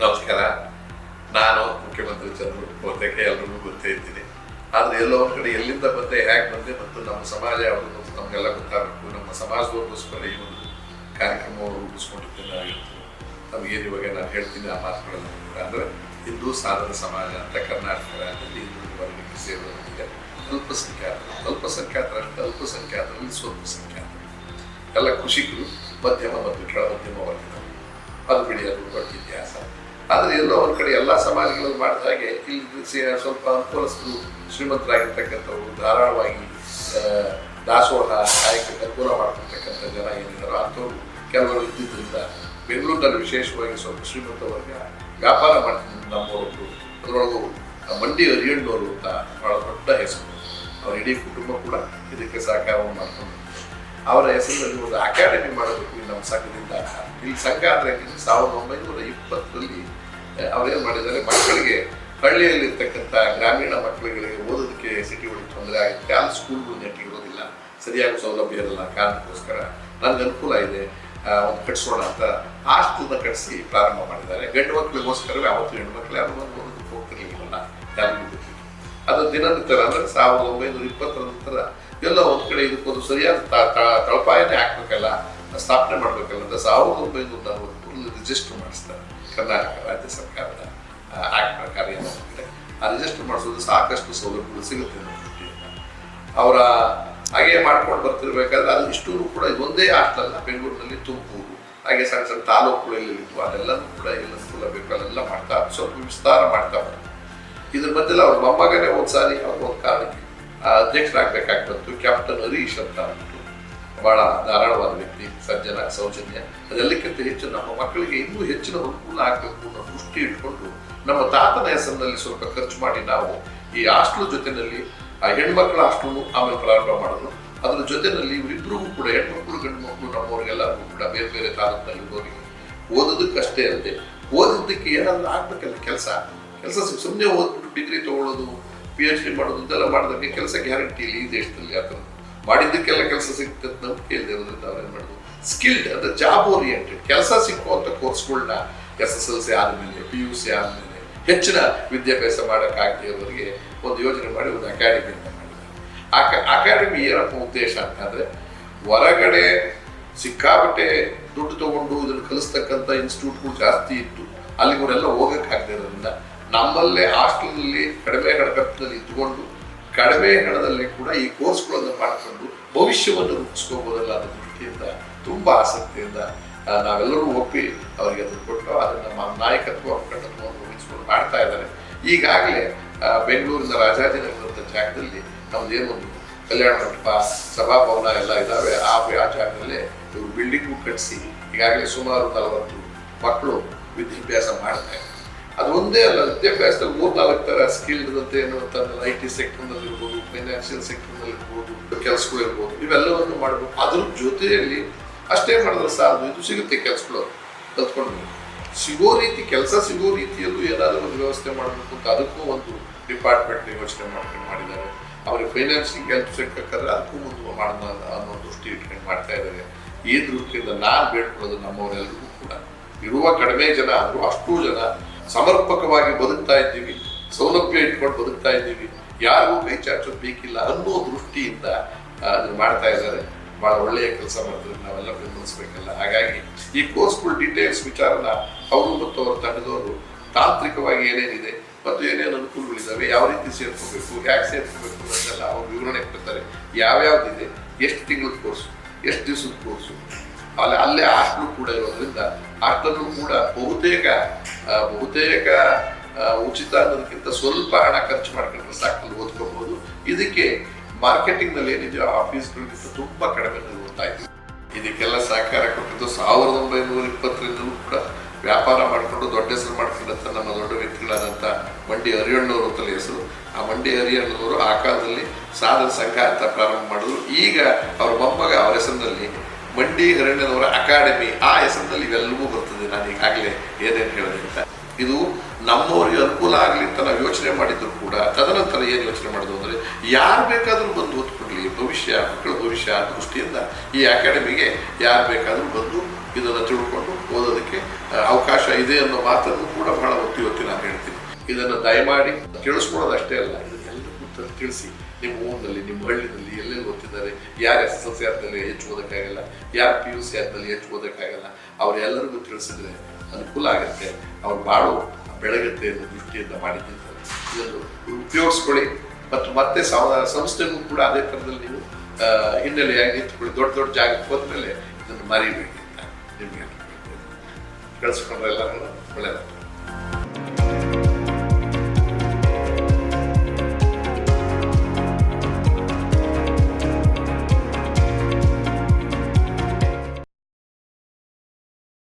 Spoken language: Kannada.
ನಮಸ್ಕಾರ ನಾನು ಮುಖ್ಯಮಂತ್ರಿ ಚಂದ್ರು ಬಹುತೇಕ ಎಲ್ರಿಗೂ ಗೊತ್ತೇ ಇದ್ದೀನಿ. ಆದರೆ ಎಲ್ಲೋ ಕಡೆ ಎಲ್ಲಿಂದ ಬಂದೆ, ಹೇಗೆ ಬಂದೆ ಮತ್ತು ನಮ್ಮ ಸಮಾಜ ಯಾವುದು ನಮಗೆಲ್ಲ ಗೊತ್ತಾಗಬೇಕು. ನಮ್ಮ ಸಮಾಜದವರಿಗೋಸ್ಕರ ಈ ಒಂದು ಕಾರ್ಯಕ್ರಮವನ್ನು ರೂಪಿಸ್ಕೊಂಡಿದ್ದೇನೆ ಆಗಿತ್ತು ನಮಗೇನು ಇವಾಗ ನಾನು ಹೇಳ್ತೀನಿ ಆ ಮಾತುಗಳನ್ನು ಅಂದ್ರೆ ಹಿಂದೂ ಸಾಧನ ಸಮಾಜ ಅಂತ ಕರ್ನಾಟಕ ರಾಜ್ಯದಲ್ಲಿ ಹಿಂದೂ ವರ್ಗಕ್ಕೆ ಸೇರಿದಂತೆ ಅಲ್ಪಸಂಖ್ಯಾತರು ಅಲ್ಪಸಂಖ್ಯಾತರಷ್ಟೇ ಅಲ್ಪಸಂಖ್ಯಾತರಲ್ಲಿ ಸ್ವಲ್ಪ ಸಂಖ್ಯಾತರು ಎಲ್ಲ ಕೃಷಿಕರು ಮಧ್ಯಮ ಮತ್ತು ಕೆಳ ಮಧ್ಯಮ ವರ್ಗದವರು. ಅದು ಬಿಡಿ, ಅದು ದೊಡ್ಡ ಇತಿಹಾಸ. ಆದರೆ ಎಲ್ಲೋ ಒಂದು ಕಡೆ ಎಲ್ಲ ಸಮಾಜಗಳಲ್ಲಿ ಮಾಡಿದ ಹಾಗೆ ಇಲ್ಲಿ ಸ್ವಲ್ಪ ಅನುಕೂಲಸ್ಥರು ಶ್ರೀಮಂತರಾಗಿರ್ತಕ್ಕಂಥವ್ರು, ಧಾರಾಳವಾಗಿ ದಾಸೋಹ ಕಾಯಕಕ್ಕೆ ಅನುಕೂಲ ಮಾಡ್ಕೊಳ್ತಕ್ಕಂಥ ಜನ ಏನಿದ್ದಾರೋ ಅಂಥವ್ರು ಕೆಲವರು ಇದ್ದಿದ್ದರಿಂದ ಬೆಂಗಳೂರಿನಲ್ಲಿ ವಿಶೇಷವಾಗಿ ಸ್ವಲ್ಪ ಶ್ರೀಮಂತ ವರ್ಗ ವ್ಯಾಪಾರ ಮಾಡ್ತಿದ್ದ ನಮ್ಮವರೊಬ್ಬರು ಅದರೊಳಗೂ ಮಂಡಿ ಅರಿಯಣ್ಣವರು ಅಂತ ಬಹಳ ದೊಡ್ಡ ಹೆಸರು. ಅವ್ರ ಇಡೀ ಕುಟುಂಬ ಕೂಡ ಇದಕ್ಕೆ ಸಹಕಾರವನ್ನು ಮಾಡ್ಕೊಂಡು ಅವರ ಹೆಸರಿನಲ್ಲಿ ಒಂದು ಅಕಾಡೆಮಿ ಮಾಡಬೇಕು ನಮ್ಮ ಸಂಘದಿಂದ. ಇಲ್ಲಿ ಸಂಘ ಅಂದ್ರೆ ಸಾವಿರದ ಒಂಬೈನೂರ ಇಪ್ಪತ್ತರಲ್ಲಿ ಅವ್ರೇನ್ ಮಾಡಿದ್ದಾರೆ ಮಕ್ಕಳಿಗೆ ಹಳ್ಳಿಯಲ್ಲಿರ್ತಕ್ಕಂಥ ಗ್ರಾಮೀಣ ಮಕ್ಕಳಿಗೆ ಓದೋದಕ್ಕೆ ಸಿಟಿ ಒಳಗೆ ತೊಂದರೆ ಆಗುತ್ತೆ. ಅಲ್ಲಿ ಸ್ಕೂಲ್ಗಳು ನೆಟ್ಟಿಗೆ ಇರೋದಿಲ್ಲ. ಸರಿಯಾಗಿ ಸೌಲಭ್ಯ ಇರಲ್ಲ. ಕಾರಣಕ್ಕೋಸ್ಕರ ನನ್ಗೆ ಅನುಕೂಲ ಇದೆ. ಒಂದು ಕಟ್ಸೋಣ ಅಂತ ಆಸ್ತಿನ ಕಟ್ಟಿಸಿ ಪ್ರಾರಂಭ ಮಾಡಿದ್ದಾರೆ. ಗಂಡು ಮಕ್ಕಳಿಗೋಸ್ಕರವೇ ಅವತ್ತು ಹೆಣ್ಣು ಮಕ್ಕಳು ಯಾರು ಬಂದು ಓದೋದಕ್ಕೆ ಹೋಗ್ತಿರ್ಲಿಲ್ಲ ಯಾರಿಗೂ ಅದು ದಿನನಿತ್ಯ ಅಂದ್ರೆ ಸಾವಿರದ ಒಂಬೈನೂರ ಇಪ್ಪತ್ತರ ನಂತರ ಎಲ್ಲ ಒಂದು ಕಡೆ ಇದಕ್ಕೊಂದು ಸರಿಯಾದ ತಳಪಾಯನೇ ಹಾಕ್ಬೇಕಲ್ಲ, ಸ್ಥಾಪನೆ ಮಾಡಬೇಕಲ್ಲ ಅಂತ ಸಾವಿರದ ಒಂಬೈನೂರ ನಲವತ್ತು ರಿಜಿಸ್ಟರ್ ಮಾಡಿಸ್ತಾರೆ. ಕರ್ನಾಟಕ ರಾಜ್ಯ ಸರ್ಕಾರದ ಆಕ್ಟ್ ಪ್ರಕಾರ ಏನಾಗುತ್ತೆ ಆ ರಿಜಿಸ್ಟರ್ ಮಾಡಿಸೋದು ಸಾಕಷ್ಟು ಸೌಲಭ್ಯಗಳು ಸಿಗುತ್ತೆ ಅವರ ಹಾಗೆ ಮಾಡ್ಕೊಂಡು ಬರ್ತಿರ್ಬೇಕಾದ್ರೆ ಅಲ್ಲಿ ಇಷ್ಟೂ ಕೂಡ ಇದೊಂದೇ ಅಲ್ಲ ಬೆಂಗಳೂರಿನಲ್ಲಿ ತುಮಕೂರು ಹಾಗೆ ಸಣ್ಣ ಸಣ್ಣ ತಾಲೂಕುಗಳಲ್ಲಿ ಇತ್ತು ಅದೆಲ್ಲನೂ ಕೂಡ ಎಲ್ಲ ಸೌಲಭ್ಯಗಳು ಅಲ್ಲೆಲ್ಲ ಮಾಡ್ತಾ ಸ್ವಲ್ಪ ವಿಸ್ತಾರ ಮಾಡ್ತಾ ಬಂತು ಇದ್ರ ಮಧ್ಯೆಲ್ಲ ಅವ್ರ ಮೊಮ್ಮಗನೇ ಒಂದ್ಸಾರಿ ಅವ್ರ ಒಂದು ಕಾರಣಕ್ಕೆ ಅಧ್ಯಕ್ಷರಾಗಬೇಕಾಗಿ ಬಂತು ಕ್ಯಾಪ್ಟನ್ ಹರೀಶ್ ಅಂತ. ಬಹಳ ಧಾರಾಳವಾದ ವ್ಯಕ್ತಿ, ಸಜ್ಜನ ಸೌಜನ್ಯ. ಅದೆಲ್ಲಕ್ಕಿಂತ ಹೆಚ್ಚು ನಮ್ಮ ಮಕ್ಕಳಿಗೆ ಇನ್ನೂ ಹೆಚ್ಚಿನ ಅನುಕೂಲ ಆಗಬೇಕು ಅನ್ನೋ ದೃಷ್ಟಿ ಇಟ್ಕೊಂಡು ನಮ್ಮ ತಾತನ ಹೆಸರಿನಲ್ಲಿ ಸ್ವಲ್ಪ ಖರ್ಚು ಮಾಡಿ ನಾವು ಈ ಹಾಸ್ಟೆಲ್ ಜೊತೆಯಲ್ಲಿ ಆ ಹೆಣ್ಮಕ್ಳ ಹಾಸ್ಟೆಲ್ ಆಮೇಲೆ ಪ್ರಾರಂಭ ಮಾಡಿದ್ರು ಅದರ ಜೊತೆಯಲ್ಲಿ ಇವರಿಬ್ಬರಿಗೂ ಕೂಡ ಹೆಣ್ಮಕ್ಳು ಗಂಡು ಮಕ್ಕಳು ನಮ್ಮವ್ರಿಗೆಲ್ಲರಿಗೂ ಕೂಡ ಬೇರೆ ಬೇರೆ ತಾಲೂಕಿನಲ್ಲಿ ಹೋಗಿ ಓದೋದಕ್ಕಷ್ಟೇ ಅಲ್ಲದೆ ಓದಿದ್ದಕ್ಕೆ ಏನಾದರೂ ಆಗ್ಬೇಕಲ್ಲ ಕೆಲಸ. ಕೆಲಸ ಸುಮ್ಮನೆ ಓದ್ಬಿಟ್ಟು ಡಿಗ್ರಿ ತಗೊಳ್ಳೋದು ಪಿ ಎಚ್ ಡಿ ಮಾಡೋದು ಇದೆಲ್ಲ ಮಾಡಿದಾಗ ಕೆಲಸ ಗ್ಯಾರಂಟಿ ಇಲ್ಲ ಈ ದೇಶದಲ್ಲಿ ಥರ ಮಾಡಿದ್ದಕ್ಕೆಲ್ಲ ಕೆಲಸ ಸಿಗುತ್ತೆ ಅಂತ ನಂಬಿಕೆ ಅವ್ರು ಅವ್ರೇನು ಸ್ಕಿಲ್ಡ್ ಅಂದ್ರೆ ಜಾಬ್ ಓರಿಯೆಂಟೆಡ್ ಕೆಲಸ ಸಿಕ್ಕುವಂಥ ಕೋರ್ಸ್ಗಳನ್ನ ಎಸ್ ಎಸ್ ಎಲ್ ಸಿ ಆದಮೇಲೆ ಪಿ ಯು ಸಿ ಆದಮೇಲೆ ಹೆಚ್ಚಿನ ವಿದ್ಯಾಭ್ಯಾಸ ಮಾಡೋಕ್ಕಾಗದೇ ಇರೋರಿಗೆ ಒಂದು ಯೋಜನೆ ಮಾಡಿ ಒಂದು ಅಕಾಡೆಮಿ ಮಾಡಿದ್ದಾರೆ. ಅಕಾಡೆಮಿ ಏನಪ್ಪ ಉದ್ದೇಶ ಅಂತಂದ್ರೆ ಹೊರಗಡೆ ಸಿಕ್ಕಾಬಟ್ಟೆ ದುಡ್ಡು ತಗೊಂಡು ಇದನ್ನು ಕಲಿಸ್ತಕ್ಕಂಥ ಇನ್ಸ್ಟಿಟ್ಯೂಟ್ಗಳು ಜಾಸ್ತಿ ಇತ್ತು. ಅಲ್ಲಿವರೆಲ್ಲ ಹೋಗಕ್ಕಾಗದೇ ಇರೋದ್ರಿಂದ ನಮ್ಮಲ್ಲೇ ಹಾಸ್ಟೆಲ್ನಲ್ಲಿ ಕಡಿಮೆ ಹಣಕತ್ತಿನಲ್ಲಿ ಇದ್ದುಕೊಂಡು ಕಡಿಮೆ ಹಣದಲ್ಲಿ ಕೂಡ ಈ ಕೋರ್ಸ್ಗಳನ್ನು ಮಾಡಿಕೊಂಡು ಭವಿಷ್ಯವನ್ನು ರೂಪಿಸ್ಕೋಬೋದಲ್ಲ ಅನ್ನೋ ದೃಷ್ಟಿಯಿಂದ ತುಂಬಾ ಆಸಕ್ತಿಯಿಂದ ನಾವೆಲ್ಲರೂ ಒಪ್ಪಿ ಅವರಿಗೆ ಅದನ್ನು ಕೊಟ್ಟು ಅದನ್ನು ನಮ್ಮ ನಾಯಕತ್ವ ಮುಖಂಡತ್ವವನ್ನು ವಹಿಸ್ಕೊಂಡು ಮಾಡ್ತಾ ಇದ್ದಾರೆ. ಈಗಾಗಲೇ ಬೆಂಗಳೂರಿನ ರಾಜಾಜಿನಗರದ ಜಾಗದಲ್ಲಿ ನಮ್ಮದೇನೊಂದು ಕಲ್ಯಾಣ ಮಂಟಪ, ಸಭಾಭವನ ಎಲ್ಲ ಇದ್ದಾವೆ ಆ ಆ ಜಾಗದಲ್ಲೇ ಇವರು ಬಿಲ್ಡಿಂಗು ಕಟ್ಟಿಸಿ ಈಗಾಗಲೇ ಸುಮಾರು ನಲವತ್ತು ಮಕ್ಕಳು ವಿದ್ಯಾಭ್ಯಾಸ ಮಾಡ್ತಾ ಇದ್ದಾರೆ. ಅದು ಒಂದೇ ಅಲ್ಲ, ವಿದ್ಯಾಭ್ಯಾಸದಲ್ಲಿ ಮೂರ್ನಾಲ್ಕು ತರ ಸ್ಕಿಲ್ ಇರುತ್ತೆ ಏನು ಅಂತಂದ್ರೆ ಐ ಟಿ ಸೆಕ್ಟರ್ನಲ್ಲಿ ಇರ್ಬೋದು ಫೈನಾನ್ಷಿಯಲ್ ಸೆಕ್ಟರ್ನಲ್ಲಿ ಇರ್ಬೋದು, ಕೆಲಸಗಳು ಇರ್ಬೋದು, ಇವೆಲ್ಲವನ್ನು ಮಾಡಬೇಕು. ಅದ್ರ ಜೊತೆಯಲ್ಲಿ ಅಷ್ಟೇ ಮಾಡಿದ್ರೆ ಸಾಧು ಇದು ಸಿಗುತ್ತೆ ಕೆಲಸಗಳು. ಕಲ್ತ್ಕೊಂಡು ಸಿಗೋ ರೀತಿ, ಕೆಲಸ ಸಿಗೋ ರೀತಿಯಲ್ಲೂ ಏನಾದರೂ ಒಂದು ವ್ಯವಸ್ಥೆ ಮಾಡಬೇಕು ಅಂತ ಅದಕ್ಕೂ ಒಂದು ಡಿಪಾರ್ಟ್ಮೆಂಟ್ ಯೋಚನೆ ಮಾಡ್ಕೊಂಡು ಮಾಡಿದ್ದಾರೆ. ಅವ್ರಿಗೆ ಫೈನಾನ್ಸಿಂಗ್ ಹೆಲ್ಪ್ ಸಿಕ್ಕಕ್ಕಾದ್ರೆ ಅದಕ್ಕೂ ಒಂದು ಮಾಡೋಣ ಅನ್ನೋ ದೃಷ್ಟಿ ಇಟ್ಕೊಂಡು ಮಾಡ್ತಾ ಇದ್ದಾರೆ. ಈ ದೃಷ್ಟಿಯಿಂದ ನಾನು ಬೇಡ್ಕೊಳ್ಳೋದು ನಮ್ಮವರೆಲ್ಲರಿಗೂ ಕೂಡ. ಇರುವ ಕಡಿಮೆ ಜನ ಆದರೂ ಅಷ್ಟೂ ಜನ ಸಮರ್ಪಕವಾಗಿ ಬದುಕ್ತಾ ಇದ್ದೀವಿ, ಸೌಲಭ್ಯ ಇಟ್ಕೊಂಡು ಬದುಕ್ತಾ ಇದ್ದೀವಿ, ಯಾರಿಗೂ ಕೈ ಚಾಚೋದು ಬೇಕಿಲ್ಲ ಅನ್ನೋ ದೃಷ್ಟಿಯಿಂದ ಅದನ್ನು ಅದನ್ನ ಮಾಡ್ತಾ ಇದ್ದಾರೆ. ಬಹಳ ಒಳ್ಳೆಯ ಕೆಲಸ ಮಾಡಿದ್ರೆ ನಾವೆಲ್ಲ ಬೆಂಬಲಿಸ್ಬೇಕಲ್ಲ. ಹಾಗಾಗಿ ಈ ಕೋರ್ಸ್ಗಳು ಡೀಟೇಲ್ಸ್ ವಿಚಾರನ ಅವರು ಮತ್ತು ಅವರ ತಂಡದವರು ತಾಂತ್ರಿಕವಾಗಿ ಏನೇನಿದೆ ಮತ್ತು ಏನೇನು ಅನುಕೂಲಗಳಿದ್ದಾವೆ ಯಾವ ರೀತಿ ಸೇರ್ಕೋಬೇಕು, ಯಾಕೆ ಸೇರ್ಕೋಬೇಕು ಅಂತೆಲ್ಲ ಅವರು ವಿವರಣೆ ಕೊಡ್ತಾರೆ. ಯಾವ್ಯಾವ್ದಿದೆ, ಎಷ್ಟು ತಿಂಗಳ ಕೋರ್ಸು, ಎಷ್ಟು ದಿವಸದ ಕೋರ್ಸು ಅಲ್ಲಿ ಅಲ್ಲೇ ಹಾಸ್ಟೆಲ್ ಕೂಡ ಇರೋದ್ರಿಂದ ಹಾಸ್ಟೆಲ್ಲು ಕೂಡ ಬಹುತೇಕ ಬಹುತೇಕ ಉಚಿತ ಅನ್ನೋದಕ್ಕಿಂತ ಸ್ವಲ್ಪ ಹಣ ಖರ್ಚು ಮಾಡ್ಕೊಂಡ್ರೆ ಸಾಕಲ್ಲಿ ಓದ್ಕೋಬಹುದು ಇದಕ್ಕೆ ಮಾರ್ಕೆಟಿಂಗ್ನಲ್ಲಿ ಏನಿದೆಯೋ ಆಫೀಸ್ಗಳಿಗಿಂತ ತುಂಬಾ ಕಡಿಮೆ ಓದ್ತಾ ಇದಕ್ಕೆಲ್ಲ ಸಹಕಾರ ಕೊಟ್ಟಿದ್ದು ಸಾವಿರದ ಒಂಬೈನೂರ ಇಪ್ಪತ್ತರಿಂದಲೂ ಕೂಡ ವ್ಯಾಪಾರ ಮಾಡಿಕೊಂಡು ದೊಡ್ಡ ಹೆಸರು ಮಾಡ್ಕೊಂಡಂತ ನಮ್ಮ ದೊಡ್ಡ ವ್ಯಕ್ತಿಗಳಾದಂಥ ಮಂಡಿ ಹರಿಯಣ್ಣವರು ಅಂತಲೇ ಹೆಸರು. ಆ ಮಂಡಿ ಹರಿಯಣ್ಣವರು ಆ ಕಾಲದಲ್ಲಿ ಸಾಧನ ಸಂಘ ಅಂತ ಪ್ರಾರಂಭ ಮಾಡಿದ್ರು. ಈಗ ಅವ್ರ ಮೊಮ್ಮಗ ಅವರ ಹೆಸರಿನಲ್ಲಿ ಮಂಡಿ ಅರಣ್ಯದವರ ಅಕಾಡೆಮಿ ಆ ಹೆಸರಿನಲ್ಲಿ ಇವೆಲ್ಲವೂ ಬರ್ತದೆ. ನಾನು ಈಗಾಗಲೇ ಏನೇನು ಹೇಳಿದೆ ಅಂತ. ಇದು ನಮ್ಮವರಿಗೆ ಅನುಕೂಲ ಆಗಲಿ ಅಂತ ನಾವು ಯೋಚನೆ ಮಾಡಿದ್ರು ಕೂಡ, ತದನಂತರ ಏನು ಯೋಚನೆ ಮಾಡೋದು ಅಂದರೆ, ಯಾರು ಬೇಕಾದರೂ ಬಂದು ಓದ್ಕೊಡ್ಲಿ. ಭವಿಷ್ಯ, ಮಕ್ಕಳ ಭವಿಷ್ಯ ದೃಷ್ಟಿಯಿಂದ ಈ ಅಕಾಡೆಮಿಗೆ ಯಾರು ಬೇಕಾದರೂ ಬಂದು ಇದನ್ನು ತಿಳ್ಕೊಂಡು ಓದೋದಕ್ಕೆ ಅವಕಾಶ ಇದೆ ಅನ್ನೋ ಮಾತನ್ನು ಕೂಡ ಬಹಳ ಒತ್ತಿ ಒತ್ತಿ ನಾನು ಹೇಳ್ತೀನಿ. ಇದನ್ನು ದಯಮಾಡಿ ಕೇಳಿಸ್ಕೊಳ್ಳೋದು ಅಷ್ಟೇ ಅಲ್ಲ ಇದನ್ನೆಲ್ಲರಿಗೂ ತಿಳಿಸಿ. ನಿಮ್ಮ ಊರಿನಲ್ಲಿ, ನಿಮ್ಮ ಹಳ್ಳಿನಲ್ಲಿ ಎಲ್ಲೆಲ್ಲಿ ಓದ್ತಿದ್ದಾರೆ ಯಾರು ಎಸ್ ಎಸ್ ಎಲ್ ಸಿ ಆದ್ಮೇಲೆ ಹೆಚ್ಚು ಓದೋಕ್ಕಾಗಲ್ಲ? ಯಾರು ಪಿ ಯು ಸಿ ಆದ್ಮೇಲೆ ಹೆಚ್ಚು ಓದೋಕ್ಕಾಗಲ್ಲ? ಅವರೆಲ್ಲರಿಗೂ ತಿಳಿಸಿದ್ರೆ ಅನುಕೂಲ ಆಗುತ್ತೆ. ಅವ್ರು ಬಾಳು ಬೆಳಗತ್ತೆ ಅನ್ನೋ ದೃಷ್ಟಿಯಿಂದ ಮಾಡಿದ್ದೀನಿ ಇದನ್ನು ಉಪಯೋಗಿಸ್ಕೊಳ್ಳಿ. ಮತ್ತು ಮತ್ತೆ ಸಂಸ್ಥೆಗೂ ಕೂಡ ಅದೇ ಥರದಲ್ಲಿ ನೀವು ಹಿನ್ನೆಲೆಯಾಗಿ ನಿಂತ್ಕೊಳ್ಳಿ. ದೊಡ್ಡ ದೊಡ್ಡ ಜಾಗಕ್ಕೆ ಹೋದ್ಮೇಲೆ ಇದನ್ನು ಮರಿಬೇಡಿ ನಿಮಗೆ ಕಳಿಸ್ಕೊಂಡ್ರೆ ಎಲ್ಲರೂ ಒಳ್ಳೆಯದು